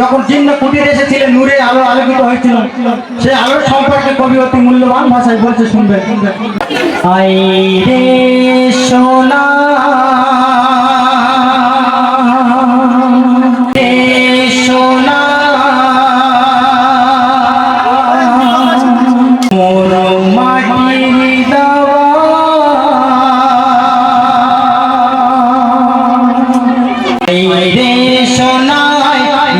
যখন জিন্ন কুটির এসেছিলেন, নূরে আলো আলোকিত হয়েছিল, সে আলোর সম্পর্কে কবি অতি মূল্যবান ভাষায় বলছে, শুনবে আই সোনা।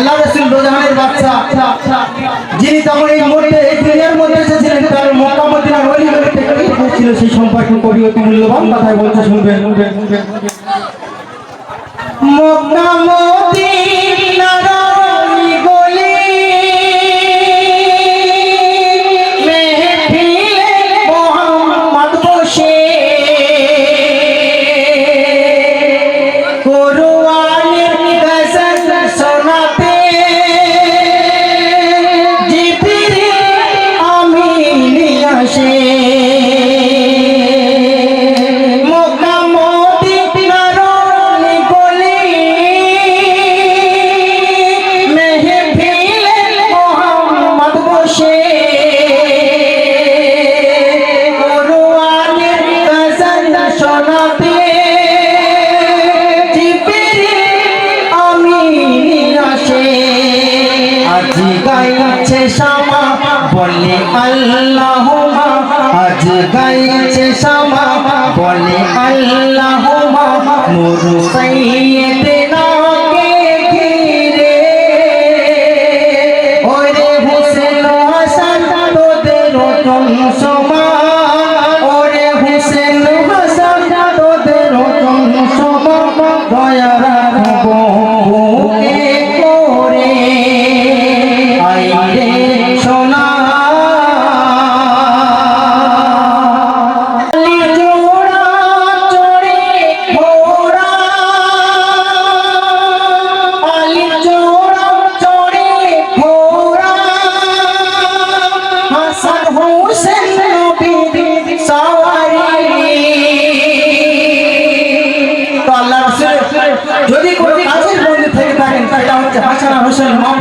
আল্লাহ রসুল রোজাহানের বাচ্চা। যিনি তখন এই মধ্যে এই দুনিয়ার মধ্যে এসেছিলেন, তার মোকামতিনার অলি ছিল সেই সম্পর্কে কবি অতি মূল্যবান কথায় বলতে শুনবেন। গাইছে শ্যামা বলে আল্লাহ আজ গাইছে শ্যামা বলে আল্লাহ মোর সাইয়ে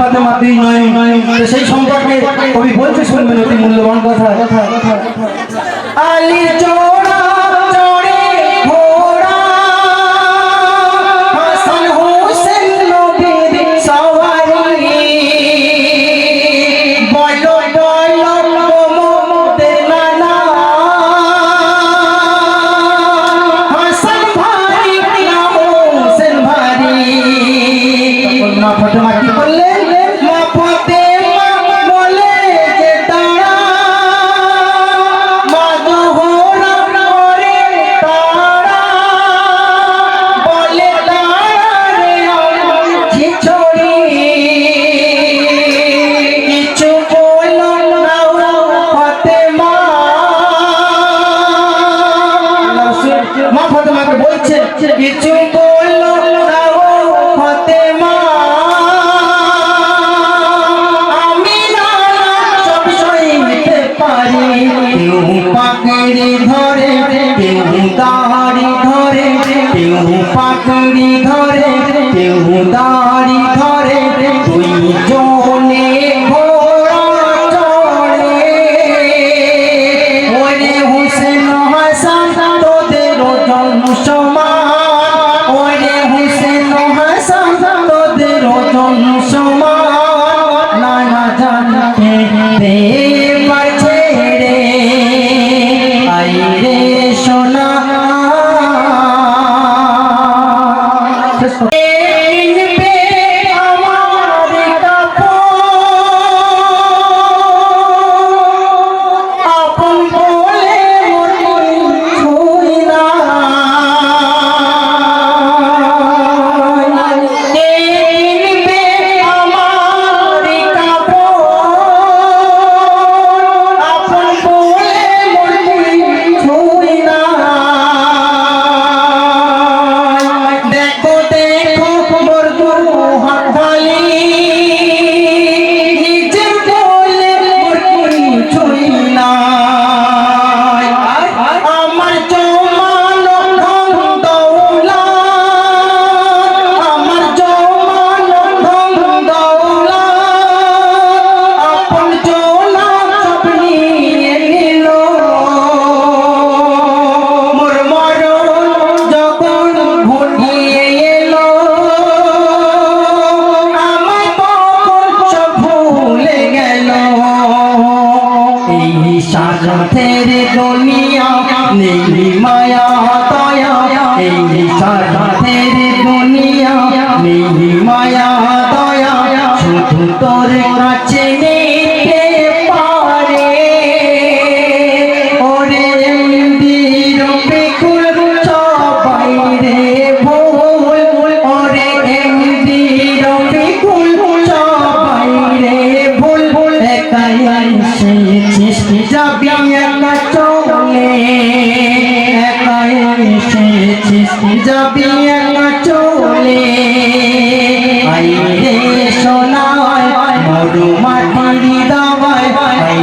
বাঁধতে মাত্রই নয়। সেই সম্পর্কে কবি বলতে শুনবেন অতি মূল্যবান কথা। আলী চোরা Fatima me dá এই চলে। আইরে সোনায় মরুমার পানি দাবায় আই